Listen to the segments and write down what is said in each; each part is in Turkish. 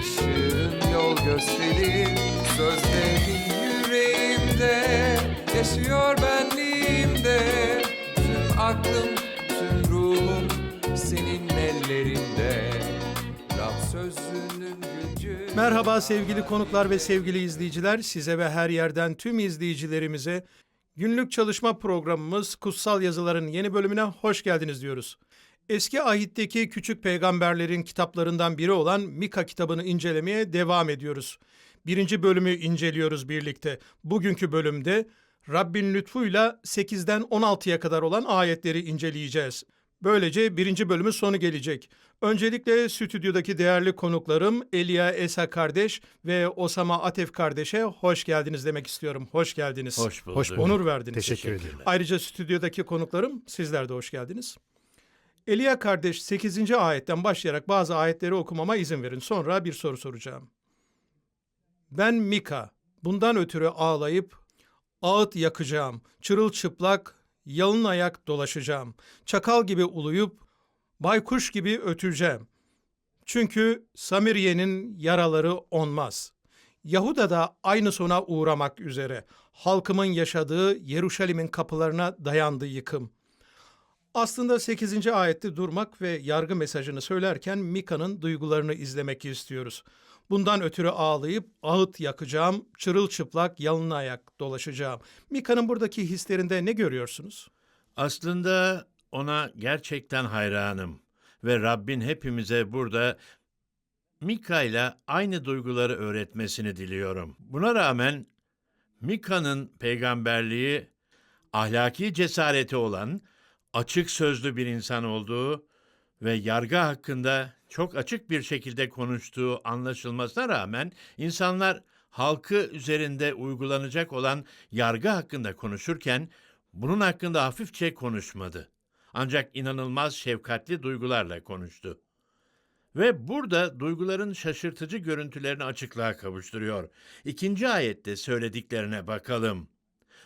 ışığın yol gösterir Sözlerin yüreğimde yaşıyor benliğimde Tüm aklım, tüm ruhum senin ellerinde Rab sözünün gücü Merhaba sevgili konuklar ve sevgili izleyiciler. Size ve her yerden tüm izleyicilerimize günlük çalışma programımız Kutsal Yazıların yeni bölümüne hoş geldiniz diyoruz. Eski ahitteki küçük peygamberlerin kitaplarından biri olan Mika kitabını incelemeye devam ediyoruz. Birinci bölümü inceliyoruz birlikte. Bugünkü bölümde Rabbin lütfuyla 8'den 16'ya kadar olan ayetleri inceleyeceğiz. Böylece birinci bölümün sonu gelecek. Öncelikle stüdyodaki değerli konuklarım Elia Esa kardeş ve Osama Atef kardeşe hoş geldiniz demek istiyorum. Hoş geldiniz. Hoş bulduk. Hoş Onur verdiniz. Teşekkür ederim. Ayrıca stüdyodaki konuklarım sizler de hoş geldiniz. Elia kardeş 8. ayetten başlayarak bazı ayetleri okumama izin verin. Sonra bir soru soracağım. Ben Mika, bundan ötürü ağlayıp ağıt yakacağım, çırılçıplak, yalın ayak dolaşacağım, çakal gibi uluyup, baykuş gibi öteceğim. Çünkü Samiriye'nin yaraları onmaz. Yahuda da aynı sona uğramak üzere. Halkımın yaşadığı Yeruşalim'in kapılarına dayandı yıkım. Aslında 8. ayette durmak ve yargı mesajını söylerken Mika'nın duygularını izlemek istiyoruz. Bundan ötürü ağlayıp ağıt yakacağım, çırılçıplak yalın ayak dolaşacağım. Mika'nın buradaki hislerinde ne görüyorsunuz? Aslında ona gerçekten hayranım ve Rabbin hepimize burada Mika ile aynı duyguları öğretmesini diliyorum. Buna rağmen Mika'nın peygamberliği ahlaki cesareti olan, açık sözlü bir insan olduğu ve yargı hakkında çok açık bir şekilde konuştuğu anlaşılmasına rağmen insanlar halkı üzerinde uygulanacak olan yargı hakkında konuşurken bunun hakkında hafifçe konuşmadı. Ancak inanılmaz şefkatli duygularla konuştu. Ve burada duyguların şaşırtıcı görüntülerini açıklığa kavuşturuyor. İkinci ayette söylediklerine bakalım.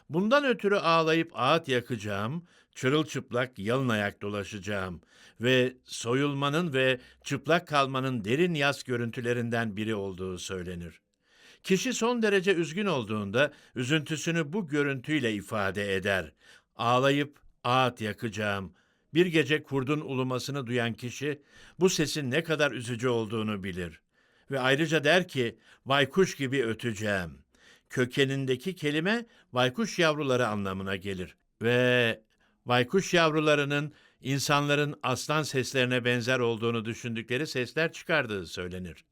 Bundan ötürü ağlayıp ağıt yakacağım, çırılçıplak yalın ayak dolaşacağım ve soyulmanın ve çıplak kalmanın derin yas görüntülerinden biri olduğu söylenir. Kişi son derece üzgün olduğunda üzüntüsünü bu görüntüyle ifade eder. Ağlayıp ağıt yakacağım. Bir gece kurdun ulumasını duyan kişi bu sesin ne kadar üzücü olduğunu bilir. Ve ayrıca der ki baykuş gibi öteceğim. Kökenindeki kelime baykuş yavruları anlamına gelir. Ve baykuş yavrularının insanların aslan seslerine benzer olduğunu düşündükleri sesler çıkardığı söylenir.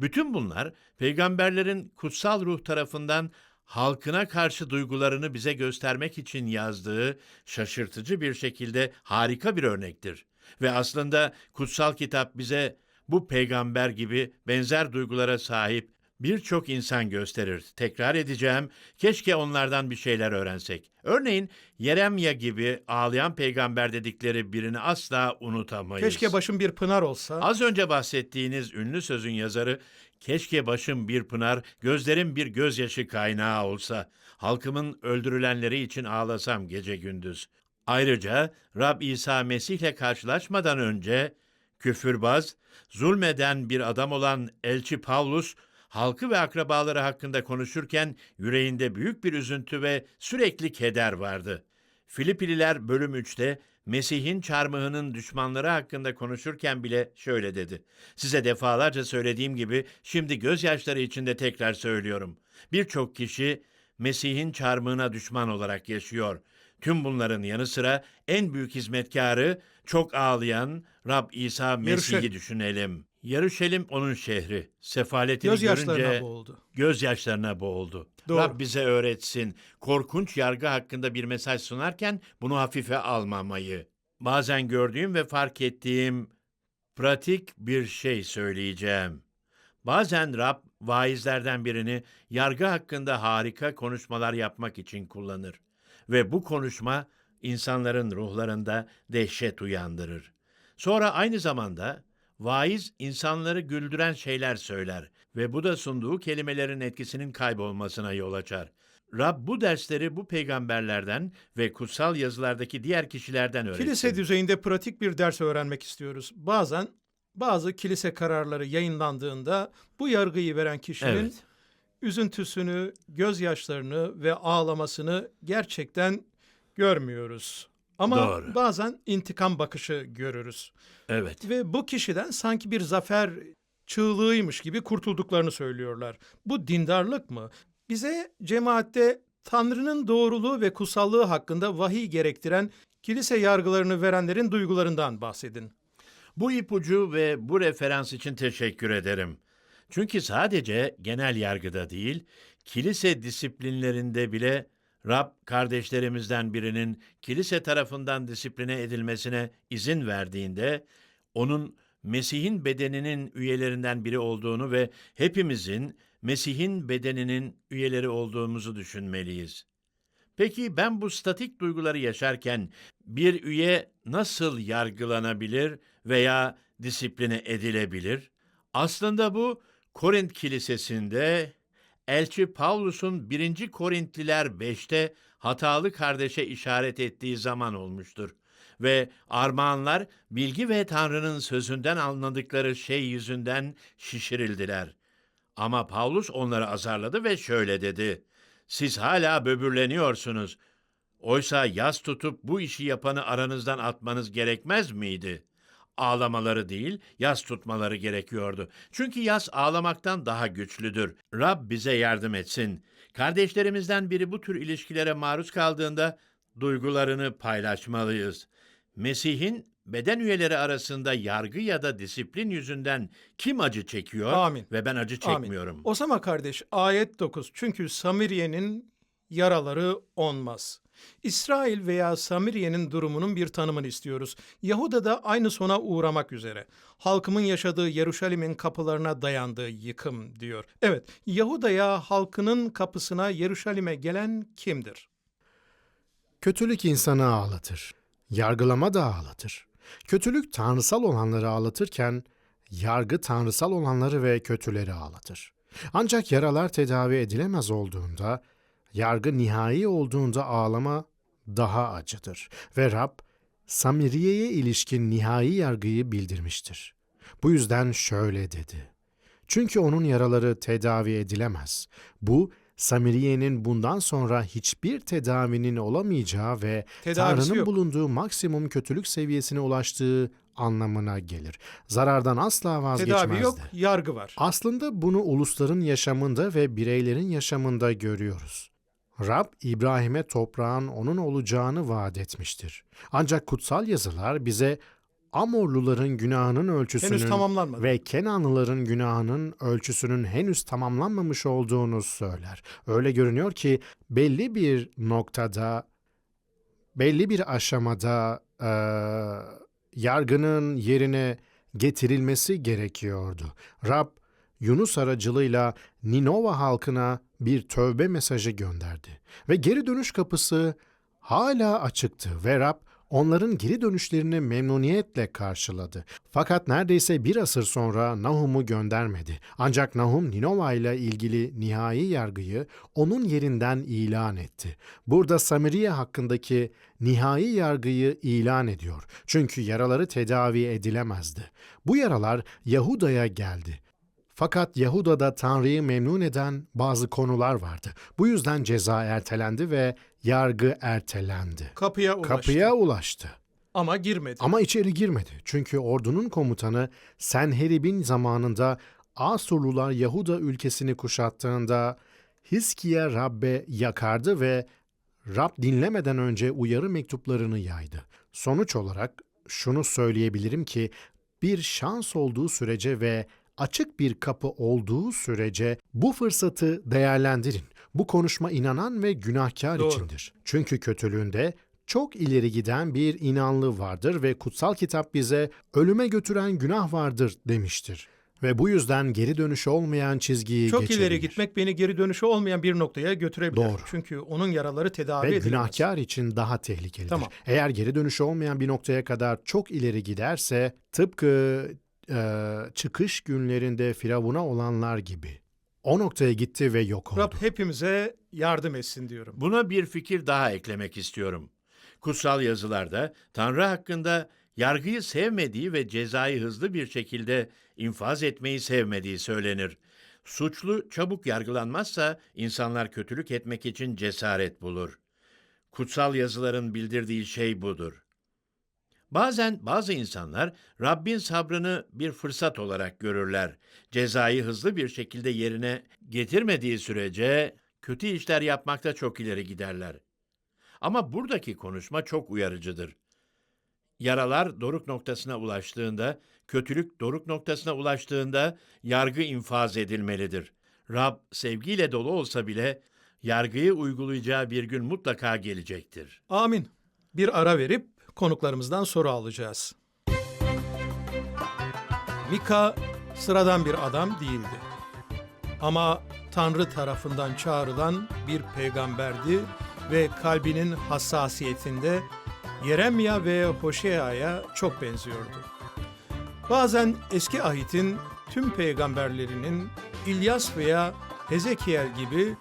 Bütün bunlar peygamberlerin kutsal ruh tarafından halkına karşı duygularını bize göstermek için yazdığı şaşırtıcı bir şekilde harika bir örnektir. Ve aslında kutsal kitap bize bu peygamber gibi benzer duygulara sahip birçok insan gösterir. Tekrar edeceğim, keşke onlardan bir şeyler öğrensek. Örneğin Yeremya gibi ağlayan peygamber dedikleri birini asla unutamayız. Keşke başım bir pınar olsa. Az önce bahsettiğiniz ünlü sözün yazarı, keşke başım bir pınar, gözlerim bir gözyaşı kaynağı olsa, halkımın öldürülenleri için ağlasam gece gündüz. Ayrıca Rab İsa Mesih'le karşılaşmadan önce küfürbaz, zulmeden bir adam olan elçi Pavlus, halkı ve akrabaları hakkında konuşurken yüreğinde büyük bir üzüntü ve sürekli keder vardı. Filipililer bölüm 3'te Mesih'in çarmıhının düşmanları hakkında konuşurken bile şöyle dedi. Size defalarca söylediğim gibi şimdi gözyaşları içinde tekrar söylüyorum. Birçok kişi Mesih'in çarmıhına düşman olarak yaşıyor. Tüm bunların yanı sıra en büyük hizmetkarı, çok ağlayan Rab İsa Mesih'i düşünelim. Yarışelim onun şehri. Sefaletini Gözyaşlarına görünce boğuldu. gözyaşlarına boğuldu. Doğru. Rab bize öğretsin. Korkunç yargı hakkında bir mesaj sunarken bunu hafife almamayı. Bazen gördüğüm ve fark ettiğim pratik bir şey söyleyeceğim. Bazen Rab vaizlerden birini yargı hakkında harika konuşmalar yapmak için kullanır ve bu konuşma insanların ruhlarında dehşet uyandırır. Sonra aynı zamanda vaiz insanları güldüren şeyler söyler ve bu da sunduğu kelimelerin etkisinin kaybolmasına yol açar. Rab bu dersleri bu peygamberlerden ve kutsal yazılardaki diğer kişilerden öğretti. Kilise düzeyinde pratik bir ders öğrenmek istiyoruz. Bazen bazı kilise kararları yayınlandığında bu yargıyı veren kişinin Evet. üzüntüsünü, gözyaşlarını ve ağlamasını gerçekten görmüyoruz. Ama Doğru. bazen intikam bakışı görürüz. Evet. Ve bu kişiden sanki bir zafer çığlığıymış gibi kurtulduklarını söylüyorlar. Bu dindarlık mı? Bize cemaatte Tanrı'nın doğruluğu ve kutsallığı hakkında vahiy gerektiren kilise yargılarını verenlerin duygularından bahsedin. Bu ipucu ve bu referans için teşekkür ederim. Çünkü sadece genel yargıda değil, kilise disiplinlerinde bile Rab kardeşlerimizden birinin kilise tarafından disipline edilmesine izin verdiğinde onun Mesih'in bedeninin üyelerinden biri olduğunu ve hepimizin Mesih'in bedeninin üyeleri olduğumuzu düşünmeliyiz. Peki ben bu statik duyguları yaşarken bir üye nasıl yargılanabilir veya disipline edilebilir? Aslında bu Korint Kilisesi'nde Elçi Pavlus'un 1. Korintliler 5'te hatalı kardeşe işaret ettiği zaman olmuştur. Ve armağanlar bilgi ve Tanrı'nın sözünden anladıkları şey yüzünden şişirildiler. Ama Pavlus onları azarladı ve şöyle dedi. Siz hala böbürleniyorsunuz. Oysa yas tutup bu işi yapanı aranızdan atmanız gerekmez miydi? Ağlamaları değil, yas tutmaları gerekiyordu. Çünkü yas ağlamaktan daha güçlüdür. Rab bize yardım etsin. Kardeşlerimizden biri bu tür ilişkilere maruz kaldığında duygularını paylaşmalıyız. Mesih'in beden üyeleri arasında yargı ya da disiplin yüzünden kim acı çekiyor Amin. ve ben acı Amin. çekmiyorum. Osama kardeş ayet 9. Çünkü Samiriye'nin yaraları onmaz. İsrail veya Samiriye'nin durumunun bir tanımını istiyoruz. Yahuda da aynı sona uğramak üzere. Halkımın yaşadığı Yeruşalim'in kapılarına dayandığı yıkım diyor. Evet, Yahuda'ya halkının kapısına Yeruşalim'e gelen kimdir? Kötülük insanı ağlatır. Yargılama da ağlatır. Kötülük tanrısal olanları ağlatırken yargı tanrısal olanları ve kötüleri ağlatır. Ancak yaralar tedavi edilemez olduğunda, yargı nihai olduğunda ağlama daha acıdır. Ve Rab, Samiriye'ye ilişkin nihai yargıyı bildirmiştir. Bu yüzden şöyle dedi. Çünkü onun yaraları tedavi edilemez. Bu, Samiriye'nin bundan sonra hiçbir tedavinin olamayacağı ve Tedavisi Tanrı'nın yok. bulunduğu maksimum kötülük seviyesine ulaştığı anlamına gelir. Zarardan asla vazgeçmezdi. Tedavi yok, yargı var. Aslında bunu ulusların yaşamında ve bireylerin yaşamında görüyoruz. Rab İbrahim'e toprağın onun olacağını vaat etmiştir. Ancak kutsal yazılar bize Amorluların günahının ölçüsünün ve Kenanlıların günahının ölçüsünün henüz tamamlanmamış olduğunu söyler. Öyle görünüyor ki belli bir noktada, belli bir aşamada eee, yargının yerine getirilmesi gerekiyordu. Rab Yunus aracılığıyla Ninova halkına bir tövbe mesajı gönderdi ve geri dönüş kapısı hala açıktı ve Rab onların geri dönüşlerini memnuniyetle karşıladı. Fakat neredeyse bir asır sonra Nahum'u göndermedi. Ancak Nahum Ninova ile ilgili nihai yargıyı onun yerinden ilan etti. Burada Samiriye hakkındaki nihai yargıyı ilan ediyor. Çünkü yaraları tedavi edilemezdi. Bu yaralar Yahuda'ya geldi. Fakat Yahuda'da Tanrı'yı memnun eden bazı konular vardı. Bu yüzden ceza ertelendi ve yargı ertelendi. Kapıya ulaştı. Kapıya ulaştı. Ama girmedi. Ama içeri girmedi. Çünkü ordunun komutanı Senherib'in zamanında Asurlular Yahuda ülkesini kuşattığında Hiskiye Rabbe yakardı ve Rab dinlemeden önce uyarı mektuplarını yaydı. Sonuç olarak şunu söyleyebilirim ki bir şans olduğu sürece ve açık bir kapı olduğu sürece bu fırsatı değerlendirin. Bu konuşma inanan ve günahkar Doğru. içindir. Çünkü kötülüğünde çok ileri giden bir inanlı vardır ve kutsal kitap bize ölüme götüren günah vardır demiştir. Ve bu yüzden geri dönüşü olmayan çizgiyi Çok geçebilir. ileri gitmek beni geri dönüşü olmayan bir noktaya götürebilir. Doğru. Çünkü onun yaraları tedavi ve edilemez. günahkar için daha tehlikelidir. Tamam. Eğer geri dönüşü olmayan bir noktaya kadar çok ileri giderse tıpkı e, çıkış günlerinde Firavun'a olanlar gibi. O noktaya gitti ve yok oldu. Rab hepimize yardım etsin diyorum. Buna bir fikir daha eklemek istiyorum. Kutsal yazılarda Tanrı hakkında yargıyı sevmediği ve cezayı hızlı bir şekilde infaz etmeyi sevmediği söylenir. Suçlu çabuk yargılanmazsa insanlar kötülük etmek için cesaret bulur. Kutsal yazıların bildirdiği şey budur. Bazen bazı insanlar Rabbin sabrını bir fırsat olarak görürler. Cezayı hızlı bir şekilde yerine getirmediği sürece kötü işler yapmakta çok ileri giderler. Ama buradaki konuşma çok uyarıcıdır. Yaralar doruk noktasına ulaştığında, kötülük doruk noktasına ulaştığında yargı infaz edilmelidir. Rab sevgiyle dolu olsa bile yargıyı uygulayacağı bir gün mutlaka gelecektir. Amin. Bir ara verip konuklarımızdan soru alacağız. Mika sıradan bir adam değildi. Ama Tanrı tarafından çağrılan bir peygamberdi ve kalbinin hassasiyetinde Yeremya ve Hoşea'ya çok benziyordu. Bazen eski ahitin tüm peygamberlerinin İlyas veya Hezekiel gibi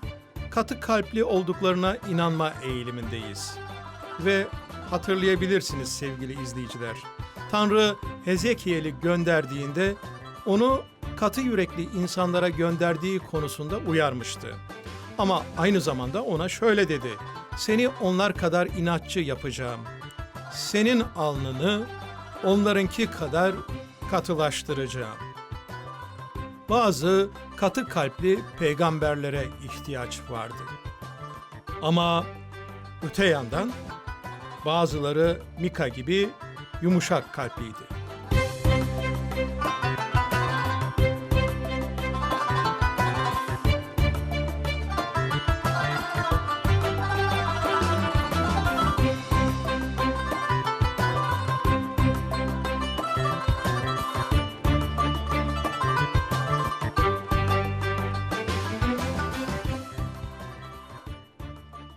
katı kalpli olduklarına inanma eğilimindeyiz. Ve hatırlayabilirsiniz sevgili izleyiciler. Tanrı Hezekiel'i gönderdiğinde onu katı yürekli insanlara gönderdiği konusunda uyarmıştı. Ama aynı zamanda ona şöyle dedi. Seni onlar kadar inatçı yapacağım. Senin alnını onlarınki kadar katılaştıracağım. Bazı katı kalpli peygamberlere ihtiyaç vardı. Ama öte yandan bazıları Mika gibi yumuşak kalpliydi.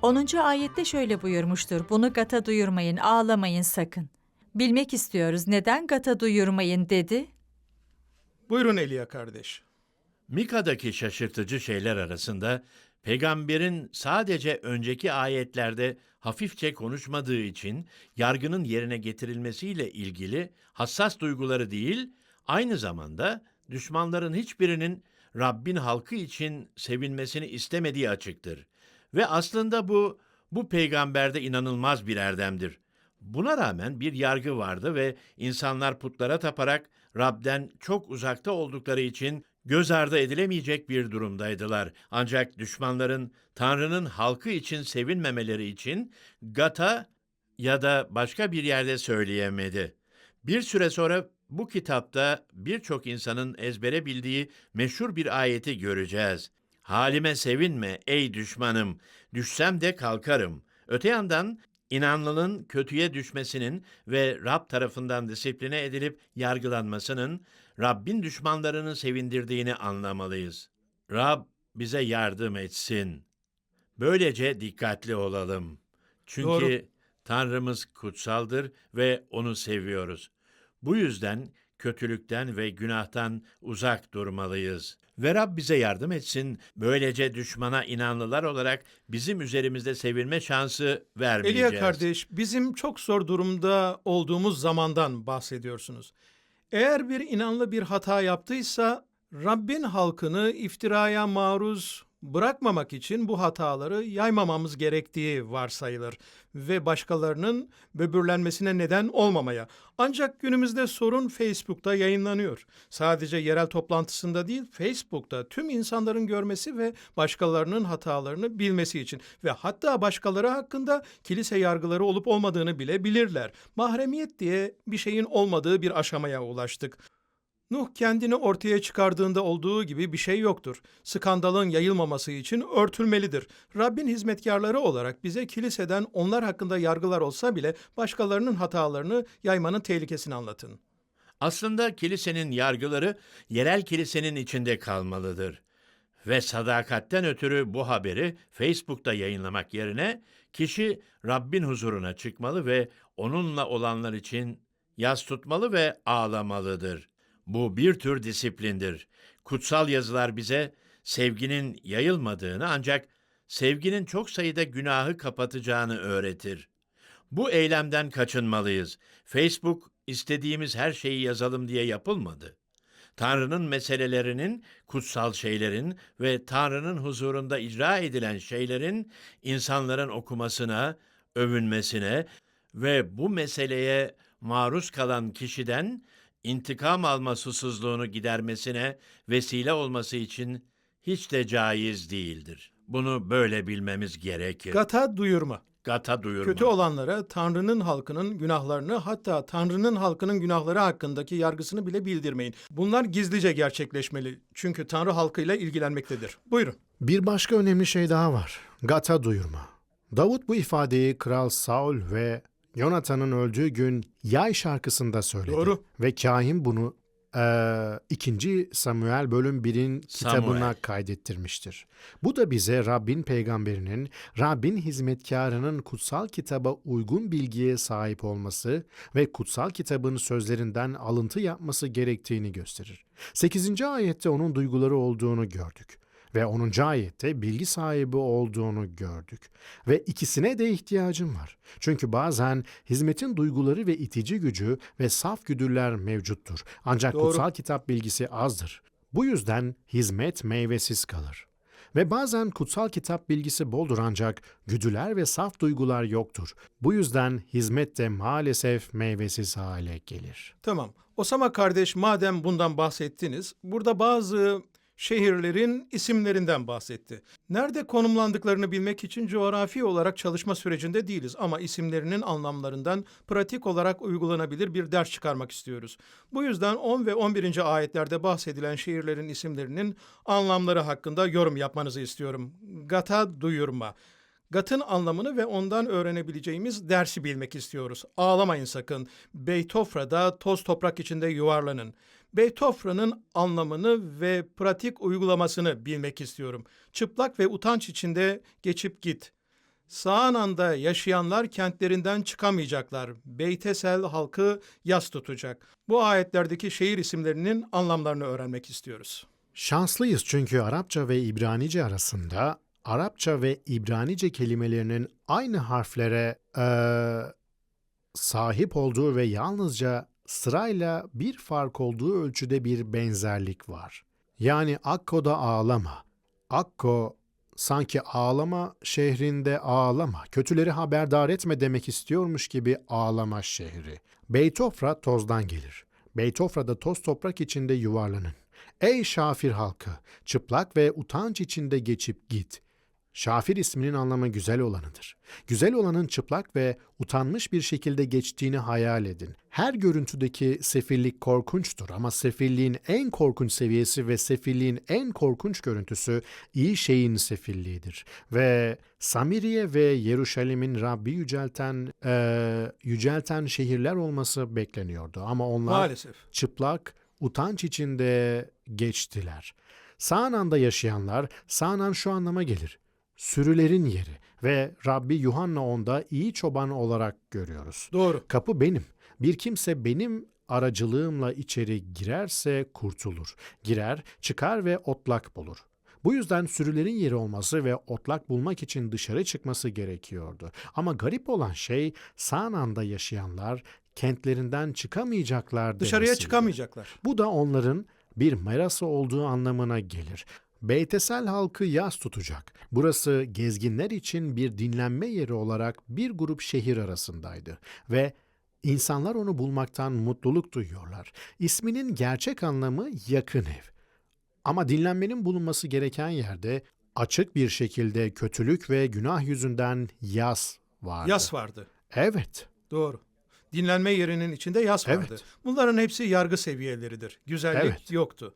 Onuncu ayette şöyle buyurmuştur. Bunu gata duyurmayın, ağlamayın sakın. Bilmek istiyoruz neden gata duyurmayın dedi. Buyurun Elia kardeş. Mika'daki şaşırtıcı şeyler arasında peygamberin sadece önceki ayetlerde hafifçe konuşmadığı için yargının yerine getirilmesiyle ilgili hassas duyguları değil, aynı zamanda düşmanların hiçbirinin Rabbin halkı için sevinmesini istemediği açıktır. Ve aslında bu bu peygamberde inanılmaz bir erdemdir. Buna rağmen bir yargı vardı ve insanlar putlara taparak Rab'den çok uzakta oldukları için göz ardı edilemeyecek bir durumdaydılar. Ancak düşmanların Tanrı'nın halkı için sevinmemeleri için Gata ya da başka bir yerde söyleyemedi. Bir süre sonra bu kitapta birçok insanın ezbere bildiği meşhur bir ayeti göreceğiz. Halime sevinme ey düşmanım, düşsem de kalkarım. Öte yandan inanlının kötüye düşmesinin ve Rab tarafından disipline edilip yargılanmasının Rabbin düşmanlarını sevindirdiğini anlamalıyız. Rab bize yardım etsin. Böylece dikkatli olalım. Çünkü Doğru. Tanrımız kutsaldır ve onu seviyoruz. Bu yüzden kötülükten ve günahtan uzak durmalıyız. Ve Rab bize yardım etsin. Böylece düşmana inanlılar olarak bizim üzerimizde sevilme şansı vermeyeceğiz. Elia kardeş, bizim çok zor durumda olduğumuz zamandan bahsediyorsunuz. Eğer bir inanlı bir hata yaptıysa Rabbin halkını iftiraya maruz bırakmamak için bu hataları yaymamamız gerektiği varsayılır ve başkalarının böbürlenmesine neden olmamaya. Ancak günümüzde sorun Facebook'ta yayınlanıyor. Sadece yerel toplantısında değil, Facebook'ta tüm insanların görmesi ve başkalarının hatalarını bilmesi için ve hatta başkaları hakkında kilise yargıları olup olmadığını bile bilirler. Mahremiyet diye bir şeyin olmadığı bir aşamaya ulaştık. Nuh kendini ortaya çıkardığında olduğu gibi bir şey yoktur. Skandalın yayılmaması için örtülmelidir. Rabbin hizmetkarları olarak bize kiliseden onlar hakkında yargılar olsa bile başkalarının hatalarını yaymanın tehlikesini anlatın. Aslında kilisenin yargıları yerel kilisenin içinde kalmalıdır. Ve sadakatten ötürü bu haberi Facebook'ta yayınlamak yerine kişi Rabbin huzuruna çıkmalı ve onunla olanlar için yas tutmalı ve ağlamalıdır. Bu bir tür disiplindir. Kutsal yazılar bize sevginin yayılmadığını ancak sevginin çok sayıda günahı kapatacağını öğretir. Bu eylemden kaçınmalıyız. Facebook istediğimiz her şeyi yazalım diye yapılmadı. Tanrı'nın meselelerinin, kutsal şeylerin ve Tanrı'nın huzurunda icra edilen şeylerin insanların okumasına, övünmesine ve bu meseleye maruz kalan kişiden intikam alma susuzluğunu gidermesine vesile olması için hiç de caiz değildir. Bunu böyle bilmemiz gerekir. Gata duyurma. Gata duyurma. Kötü olanlara Tanrı'nın halkının günahlarını hatta Tanrı'nın halkının günahları hakkındaki yargısını bile bildirmeyin. Bunlar gizlice gerçekleşmeli. Çünkü Tanrı halkıyla ilgilenmektedir. Buyurun. Bir başka önemli şey daha var. Gata duyurma. Davut bu ifadeyi Kral Saul ve Yonatan'ın öldüğü gün yay şarkısında söyledi. Doğru. Ve kahin bunu eee 2. Samuel bölüm 1'in kitabına kaydettirmiştir. Bu da bize Rabbin peygamberinin, Rabbin hizmetkarının kutsal kitaba uygun bilgiye sahip olması ve kutsal kitabın sözlerinden alıntı yapması gerektiğini gösterir. 8. ayette onun duyguları olduğunu gördük ve 10. ayette bilgi sahibi olduğunu gördük. Ve ikisine de ihtiyacım var. Çünkü bazen hizmetin duyguları ve itici gücü ve saf güdüler mevcuttur. Ancak Doğru. kutsal kitap bilgisi azdır. Bu yüzden hizmet meyvesiz kalır. Ve bazen kutsal kitap bilgisi boldur ancak güdüler ve saf duygular yoktur. Bu yüzden hizmet de maalesef meyvesiz hale gelir. Tamam. Osama kardeş madem bundan bahsettiniz, burada bazı şehirlerin isimlerinden bahsetti. Nerede konumlandıklarını bilmek için coğrafi olarak çalışma sürecinde değiliz ama isimlerinin anlamlarından pratik olarak uygulanabilir bir ders çıkarmak istiyoruz. Bu yüzden 10 ve 11. ayetlerde bahsedilen şehirlerin isimlerinin anlamları hakkında yorum yapmanızı istiyorum. Gata duyurma. Gat'ın anlamını ve ondan öğrenebileceğimiz dersi bilmek istiyoruz. Ağlamayın sakın. Beytofra'da toz toprak içinde yuvarlanın. Beytofra'nın anlamını ve pratik uygulamasını bilmek istiyorum. Çıplak ve utanç içinde geçip git. Sağananda yaşayanlar kentlerinden çıkamayacaklar. Beytesel halkı yas tutacak. Bu ayetlerdeki şehir isimlerinin anlamlarını öğrenmek istiyoruz. Şanslıyız çünkü Arapça ve İbranice arasında Arapça ve İbranice kelimelerinin aynı harflere eee, sahip olduğu ve yalnızca sırayla bir fark olduğu ölçüde bir benzerlik var. Yani Akko'da ağlama. Akko sanki ağlama şehrinde ağlama, kötüleri haberdar etme demek istiyormuş gibi ağlama şehri. Beytofra tozdan gelir. Beytofra'da toz toprak içinde yuvarlanın. Ey Şafir halkı, çıplak ve utanç içinde geçip git. Şafir isminin anlamı güzel olanıdır. Güzel olanın çıplak ve utanmış bir şekilde geçtiğini hayal edin. Her görüntüdeki sefillik korkunçtur ama sefilliğin en korkunç seviyesi ve sefilliğin en korkunç görüntüsü iyi şeyin sefilliğidir. Ve Samiriye ve Yeruşalim'in Rabbi yücelten, eee, yücelten şehirler olması bekleniyordu. Ama onlar Maalesef. çıplak, utanç içinde geçtiler. Sağananda yaşayanlar, Sağanan şu anlama gelir. Sürülerin yeri ve Rabbi Yuhanna onda iyi çoban olarak görüyoruz. Doğru. Kapı benim. Bir kimse benim aracılığımla içeri girerse kurtulur. Girer, çıkar ve otlak bulur. Bu yüzden sürülerin yeri olması ve otlak bulmak için dışarı çıkması gerekiyordu. Ama garip olan şey Sağananda yaşayanlar kentlerinden çıkamayacaklar Dışarıya demesiydi. çıkamayacaklar. Bu da onların bir merası olduğu anlamına gelir. Beytesel halkı yas tutacak. Burası gezginler için bir dinlenme yeri olarak bir grup şehir arasındaydı ve insanlar onu bulmaktan mutluluk duyuyorlar. İsminin gerçek anlamı yakın ev. Ama dinlenmenin bulunması gereken yerde açık bir şekilde kötülük ve günah yüzünden yas vardı. Yas vardı. Evet. Doğru. Dinlenme yerinin içinde yas vardı. Evet. Bunların hepsi yargı seviyeleridir. Güzellik Evet. yoktu.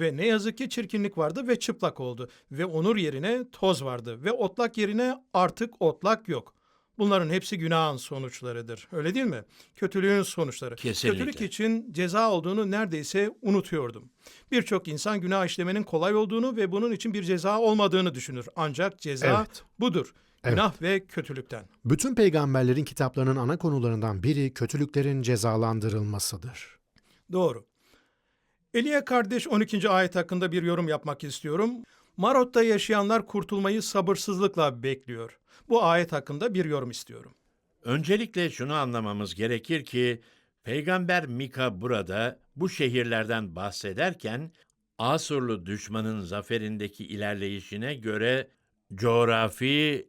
Ve ne yazık ki çirkinlik vardı ve çıplak oldu. Ve onur yerine toz vardı. Ve otlak yerine artık otlak yok. Bunların hepsi günahın sonuçlarıdır. Öyle değil mi? Kötülüğün sonuçları. Kesinlikle. Kötülük için ceza olduğunu neredeyse unutuyordum. Birçok insan günah işlemenin kolay olduğunu ve bunun için bir ceza olmadığını düşünür. Ancak ceza Evet. budur. Evet. Günah ve kötülükten. Bütün peygamberlerin kitaplarının ana konularından biri kötülüklerin cezalandırılmasıdır. Doğru. Eliye kardeş 12. ayet hakkında bir yorum yapmak istiyorum. Marot'ta yaşayanlar kurtulmayı sabırsızlıkla bekliyor. Bu ayet hakkında bir yorum istiyorum. Öncelikle şunu anlamamız gerekir ki Peygamber Mika burada bu şehirlerden bahsederken Asurlu düşmanın zaferindeki ilerleyişine göre coğrafi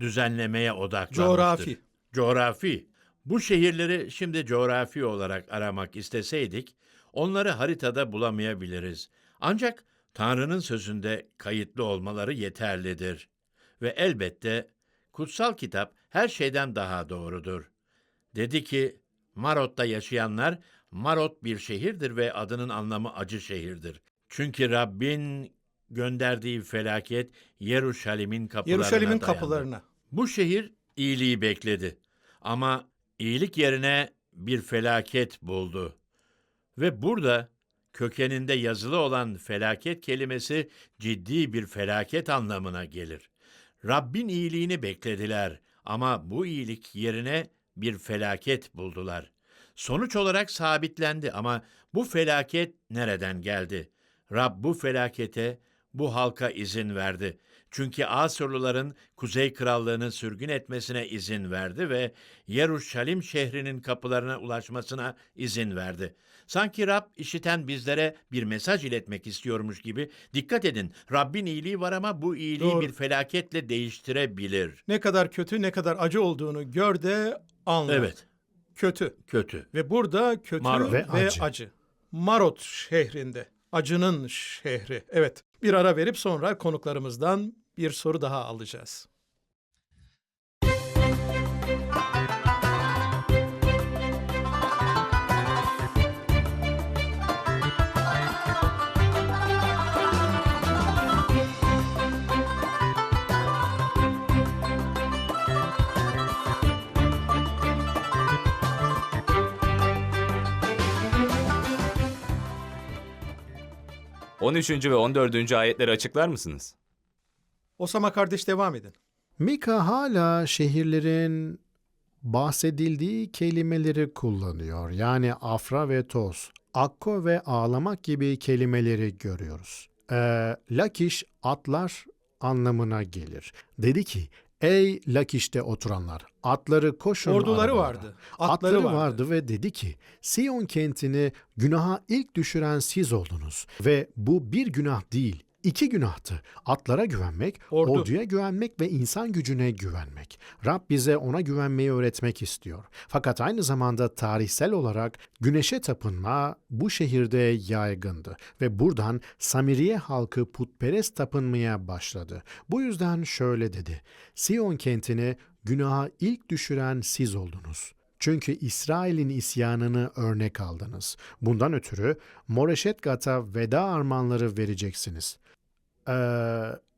düzenlemeye odaklanmıştır. Coğrafi. Coğrafi. Bu şehirleri şimdi coğrafi olarak aramak isteseydik, onları haritada bulamayabiliriz. Ancak Tanrı'nın sözünde kayıtlı olmaları yeterlidir. Ve elbette kutsal kitap her şeyden daha doğrudur. Dedi ki, Marot'ta yaşayanlar, Marot bir şehirdir ve adının anlamı acı şehirdir. Çünkü Rabbin gönderdiği felaket Yeruşalim'in kapılarına Yeruşalim'in dayandı. kapılarına. Bu şehir iyiliği bekledi. Ama iyilik yerine bir felaket buldu. Ve burada kökeninde yazılı olan felaket kelimesi ciddi bir felaket anlamına gelir. Rabbin iyiliğini beklediler ama bu iyilik yerine bir felaket buldular. Sonuç olarak sabitlendi ama bu felaket nereden geldi? Rab bu felakete, bu halka izin verdi. Çünkü Asurluların Kuzey Krallığını sürgün etmesine izin verdi ve Yeruşalim şehrinin kapılarına ulaşmasına izin verdi. Sanki Rab işiten bizlere bir mesaj iletmek istiyormuş gibi dikkat edin Rabbin iyiliği var ama bu iyiliği Doğru. bir felaketle değiştirebilir. Ne kadar kötü ne kadar acı olduğunu gör de anla. Evet, Kötü. kötü. Ve burada kötü Marot. ve, Ve acı. acı. Marot şehrinde. Acının şehri. Evet. Bir ara verip sonra konuklarımızdan bir soru daha alacağız. Hı. 13. ve 14. ayetleri açıklar mısınız? Osama kardeş devam edin. Mika hala şehirlerin bahsedildiği kelimeleri kullanıyor. Yani afra ve toz, akko ve ağlamak gibi kelimeleri görüyoruz. Ee, Lakiş atlar anlamına gelir. Dedi ki, ey Lakiş'te oturanlar, atları koşun Orduları arabalara." vardı. Atları, Atları vardı. vardı. ve dedi ki, Siyon kentini günaha ilk düşüren siz oldunuz. Ve bu bir günah değil, iki günahtı. Atlara güvenmek, Ordu. orduya güvenmek ve insan gücüne güvenmek. Rab bize ona güvenmeyi öğretmek istiyor. Fakat aynı zamanda tarihsel olarak güneşe tapınma bu şehirde yaygındı. Ve buradan Samiriye halkı putperest tapınmaya başladı. Bu yüzden şöyle dedi. Siyon kentini günaha ilk düşüren siz oldunuz. Çünkü İsrail'in isyanını örnek aldınız. Bundan ötürü Moreşet Gat'a veda armağanları vereceksiniz. Ee,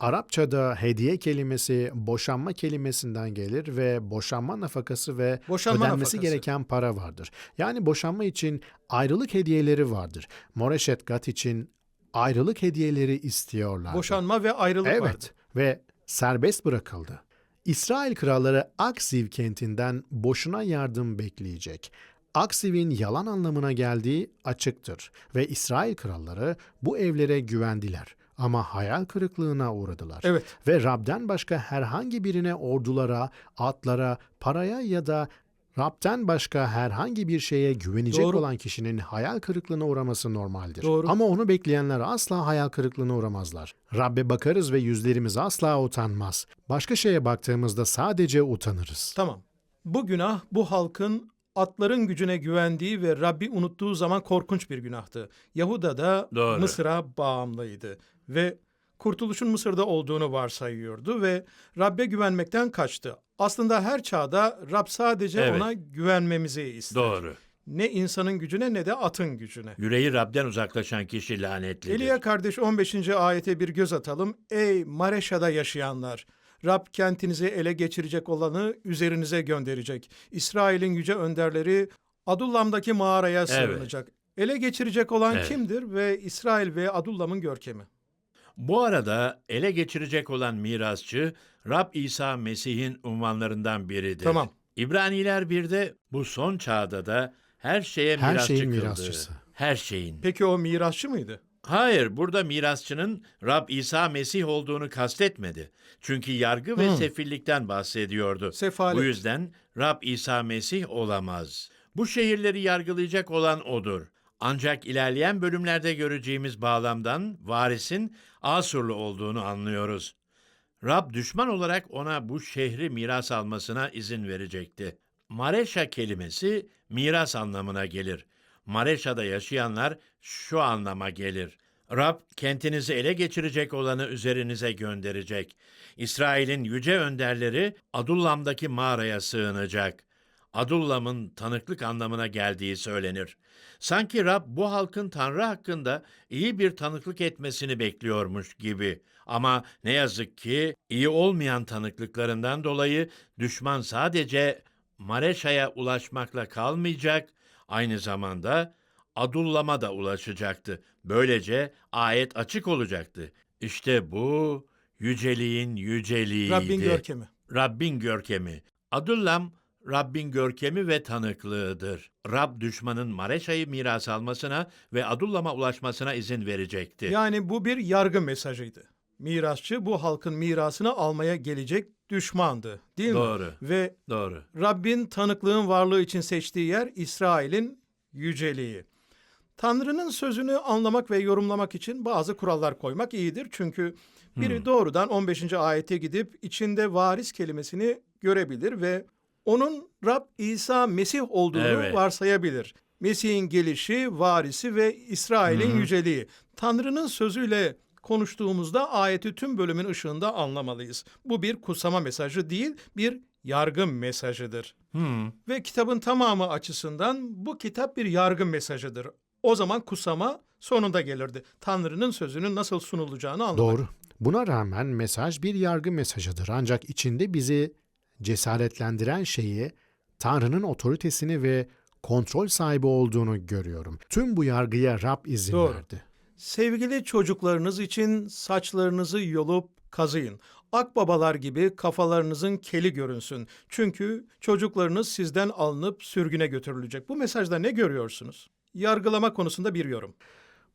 Arapçada hediye kelimesi boşanma kelimesinden gelir ve boşanma nafakası ve Boşanma ödenmesi nafakası. gereken para vardır. Yani boşanma için ayrılık hediyeleri vardır. Moreşet Gat için ayrılık hediyeleri istiyorlar. Boşanma ve ayrılık Evet vardı. ve serbest bırakıldı. İsrail kralları Aksiv kentinden boşuna yardım bekleyecek. Aksiv'in yalan anlamına geldiği açıktır ve İsrail kralları bu evlere güvendiler ama hayal kırıklığına uğradılar. Evet. Ve Rab'den başka herhangi birine ordulara, atlara, paraya ya da Rab'den başka herhangi bir şeye güvenecek Doğru. olan kişinin hayal kırıklığına uğraması normaldir. Doğru. Ama onu bekleyenler asla hayal kırıklığına uğramazlar. Rabbe bakarız ve yüzlerimiz asla utanmaz. Başka şeye baktığımızda sadece utanırız. Tamam. Bu günah bu halkın atların gücüne güvendiği ve Rabbi unuttuğu zaman korkunç bir günahtı. Yahuda da Doğru. Mısır'a bağımlıydı ve kurtuluşun Mısır'da olduğunu varsayıyordu ve Rabbe güvenmekten kaçtı. Aslında her çağda Rab sadece Evet. ona güvenmemizi ister. Doğru. Ne insanın gücüne ne de atın gücüne. Yüreği Rab'den uzaklaşan kişi lanetlidir. Eliya kardeş 15. ayete bir göz atalım. Ey Mareşa'da yaşayanlar! Rab kentinizi ele geçirecek olanı üzerinize gönderecek. İsrail'in yüce önderleri Adullam'daki mağaraya sığınacak. Ele geçirecek olan Evet. kimdir ve İsrail ve Adullam'ın görkemi? Bu arada ele geçirecek olan mirasçı Rab İsa Mesih'in unvanlarından biridir. Tamam. İbraniler 1'de bu son çağda da her şeye Her mirasçı şeyin kıldı. mirasçısı. Her şeyin. Peki o mirasçı mıydı? Hayır, burada mirasçının Rab İsa Mesih olduğunu kastetmedi. Çünkü yargı ve Hmm. sefillikten bahsediyordu. Sefalet. Bu yüzden Rab İsa Mesih olamaz. Bu şehirleri yargılayacak olan odur. Ancak ilerleyen bölümlerde göreceğimiz bağlamdan varisin Asurlu olduğunu anlıyoruz. Rab düşman olarak ona bu şehri miras almasına izin verecekti. Mareşa kelimesi miras anlamına gelir. Mareşa'da yaşayanlar şu anlama gelir. Rab kentinizi ele geçirecek olanı üzerinize gönderecek. İsrail'in yüce önderleri Adullam'daki mağaraya sığınacak. Adullam'ın tanıklık anlamına geldiği söylenir. Sanki Rab bu halkın Tanrı hakkında iyi bir tanıklık etmesini bekliyormuş gibi. Ama ne yazık ki iyi olmayan tanıklıklarından dolayı düşman sadece Mareşa'ya ulaşmakla kalmayacak, aynı zamanda Adullama da ulaşacaktı. Böylece ayet açık olacaktı. İşte bu yüceliğin yüceliğiydi. Rabbin görkemi. Rabbin görkemi. Adullam, Rabbin görkemi ve tanıklığıdır. Rab düşmanın Mareşa'yı miras almasına ve Adullam'a ulaşmasına izin verecekti. Yani bu bir yargı mesajıydı. Mirasçı bu halkın mirasını almaya gelecek düşmandı. Değil mi? Doğru. Ve Doğru. Rabbin tanıklığın varlığı için seçtiği yer İsrail'in yüceliği. Tanrı'nın sözünü anlamak ve yorumlamak için bazı kurallar koymak iyidir. Çünkü biri doğrudan 15. ayete gidip içinde varis kelimesini görebilir ve onun Rab İsa Mesih olduğunu Evet. varsayabilir. Mesih'in gelişi, varisi ve İsrail'in yüceliği. Tanrı'nın sözüyle konuştuğumuzda ayeti tüm bölümün ışığında anlamalıyız. Bu bir kutsama mesajı değil, bir yargı mesajıdır. Hmm. Ve kitabın tamamı açısından bu kitap bir yargı mesajıdır. O zaman kutsama sonunda gelirdi. Tanrı'nın sözünün nasıl sunulacağını anlamak. Doğru. Buna rağmen mesaj bir yargı mesajıdır. Ancak içinde bizi cesaretlendiren şeyi Tanrı'nın otoritesini ve kontrol sahibi olduğunu görüyorum. Tüm bu yargıya Rab izin Doğru. verdi. Sevgili çocuklarınız için saçlarınızı yolup kazıyın. Akbabalar gibi kafalarınızın keli görünsün. Çünkü çocuklarınız sizden alınıp sürgüne götürülecek. Bu mesajda ne görüyorsunuz? Yargılama konusunda bir yorum.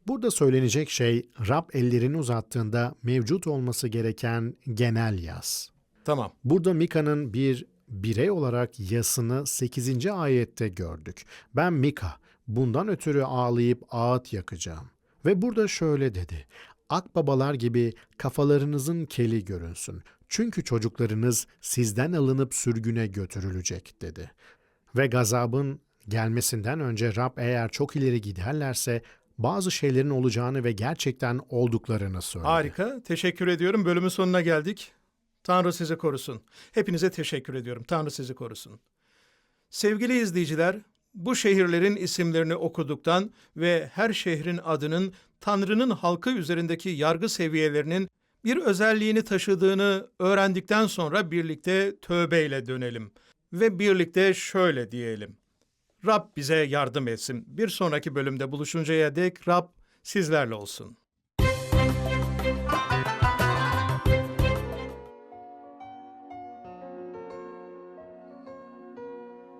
Burada söylenecek şey Rab ellerini uzattığında mevcut olması gereken genel yas. Tamam. Burada Mika'nın bir birey olarak yasını 8. ayette gördük. Ben Mika, bundan ötürü ağlayıp ağıt yakacağım. Ve burada şöyle dedi. Akbabalar gibi kafalarınızın keli görünsün. Çünkü çocuklarınız sizden alınıp sürgüne götürülecek dedi. Ve gazabın gelmesinden önce Rab eğer çok ileri giderlerse bazı şeylerin olacağını ve gerçekten olduklarını söyledi. Harika. Teşekkür ediyorum. Bölümün sonuna geldik. Tanrı sizi korusun. Hepinize teşekkür ediyorum. Tanrı sizi korusun. Sevgili izleyiciler, bu şehirlerin isimlerini okuduktan ve her şehrin adının Tanrı'nın halkı üzerindeki yargı seviyelerinin bir özelliğini taşıdığını öğrendikten sonra birlikte tövbeyle dönelim ve birlikte şöyle diyelim. Rab bize yardım etsin. Bir sonraki bölümde buluşuncaya dek Rab sizlerle olsun.